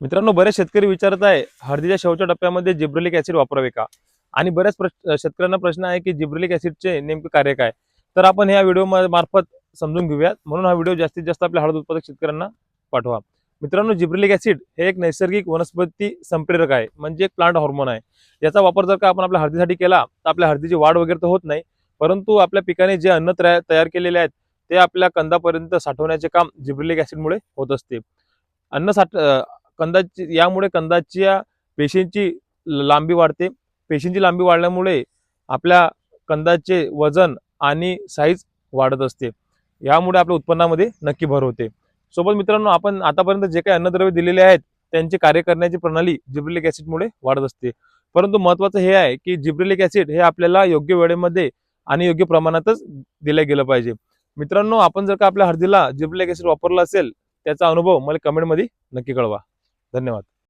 मित्रांनो बरेच शेतकरी विचारत आहे हळदीच्या शेवटच्या टप्प्यामध्ये जिब्रेलिक ऍसिड वापरावे का? आणि बऱ्याच प्रश्न शेतकऱ्यांना प्रश्न आहे की जिब्रेलिक ऍसिडचे नेमके कार्य काय? तर आपण ह्या व्हिडिओ मार्फत समजून घेऊयात. म्हणून हा व्हिडिओ जास्तीत जास्त आपल्या हळद उत्पादक शेतकऱ्यांना पाठवा. मित्रांनो जिब्रेलिक ऍसिड हे एक नैसर्गिक वनस्पती संप्रेरक आहे म्हणजे एक प्लांट हॉर्मोन आहे. याचा वापर जर का आपण आपल्या हळदीसाठी केला तर आपल्या हळदीची वाढ वगैरे तर होत नाही. परंतु आपल्या पिकाने जे अन्न तयार केलेले आहेत ते आपल्या कंदापर्यंत साठवण्याचे काम जिब्रेलिक ऍसिडमुळे होत असते. अन्न साठ कंदाची यामुळे कंदाच्या पेशींची लांबी वाढते. पेशींची लांबी वाढल्यामुळे आपल्या कंदाचे वजन आणि साईज वाढत असते. यामुळे आपल्या उत्पन्नामध्ये नक्की भर होते. सोबत मित्रांनो आपण आतापर्यंत जे काही अन्नद्रव्य दिलेले आहेत त्यांचे कार्य करण्याची प्रणाली जिब्रिलिक ऍसिडमुळे वाढत असते. परंतु महत्वाचं हे आहे की जिब्रिलिक ऍसिड हे आपल्याला योग्य वेळेमध्ये आणि योग्य प्रमाणातच दिलं गेलं पाहिजे. मित्रांनो आपण जर का आपल्या हळदीला जिब्रिलिक ऍसिड वापरलं असेल त्याचा अनुभव मला कमेंटमध्ये नक्की कळवा. धन्यवाद.